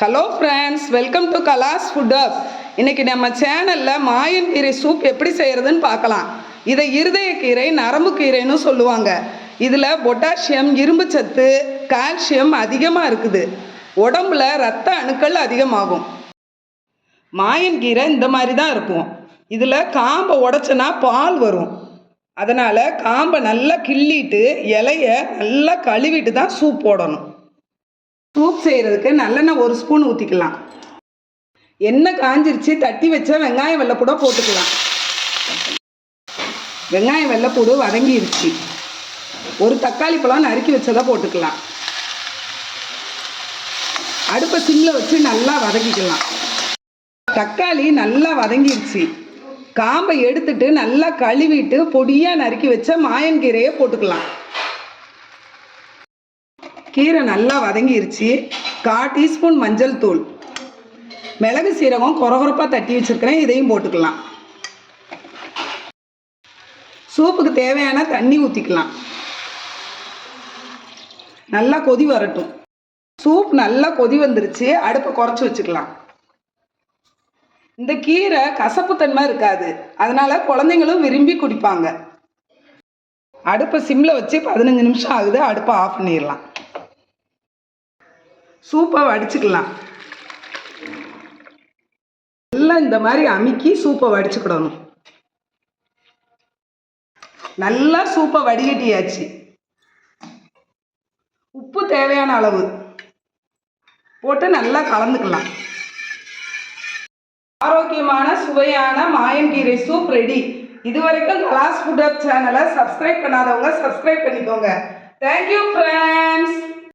Hello friends welcome to Kala's food up இன்னைக்கு நம்ம சேனலில் மாயன் கீரை சூப் எப்படி செய்கிறதுன்னு பார்க்கலாம். இதை இருதய கீரை நரம்பு கீரைன்னு சொல்லுவாங்க. இதில் பொட்டாசியம் இரும்பு சத்து கால்சியம் அதிகமாக இருக்குது. உடம்புல ரத்த அணுக்கள் அதிகமாகும். மாயன் கீரை இந்த மாதிரி தான் இருக்கும். இதில் காம்பை உடச்சனா பால் வரும். அதனால் காம்பை நல்லா கிள்ளிட்டு இலைய நல்லா கழுவிட்டு தான் சூப் போடணும். சூப் செய்கிறதுக்கு நல்லெண்ணெய் ஒரு ஸ்பூன் ஊற்றிக்கலாம் எண்ணெய் காஞ்சிருச்சு தட்டி வச்ச வெங்காயம் வெள்ளைப்பூட போட்டுக்கலாம். வெங்காயம் வெள்ளைப்பூடு வதங்கிருச்சு. ஒரு தக்காளி பழம் நறுக்கி வச்சதை போட்டுக்கலாம். அடுப்பை சிம்மில் வச்சு நல்லா வதக்கிக்கலாம். தக்காளி நல்லா வதங்கிருச்சு. காம்பை எடுத்துட்டு நல்லா கழுவிட்டு பொடியாக நறுக்கி வச்ச மாயன்கீரையை போட்டுக்கலாம். கீரை நல்லா வதங்கிருச்சு. கால் டீஸ்பூன் மஞ்சள் தூள். மிளகு சீரகம் குறகுறப்பாக தட்டி வச்சுருக்கிறேன். இதையும் போட்டுக்கலாம். சூப்புக்கு தேவையான தண்ணி ஊற்றிக்கலாம் நல்லா கொதி வரட்டும். சூப் நல்லா கொதி வந்துருச்சு. அடுப்பை குறைச்சி வச்சுக்கலாம். இந்த கீரை கசப்புத்தன்மை இருக்காது. அதனால குழந்தைங்களும் விரும்பி குடிப்பாங்க. அடுப்பை சிம்மில் வச்சு பதினஞ்சு நிமிஷம் ஆகுது. அடுப்பை ஆஃப் பண்ணிடலாம். சூப்பை வடிச்சுக்கலாம். நல்லா இந்த மாதிரி அமுக்கி சூப்பை வடிச்சுக்கிடணும். நல்லா சூப்பை வடிகட்டியாச்சு. உப்பு தேவையான அளவு. போட்டு நல்லா கலந்துக்கலாம். ஆரோக்கியமான சுவையான மாயங்கீரை சூப் ரெடி இதுவரைக்கும் கலாஸ் ஃபுட் அப் சேனலை சப்ஸ்கிரைப் பண்ணாதவங்க சப்ஸ்கிரைப் பண்ணிக்கோங்க. Thank you friends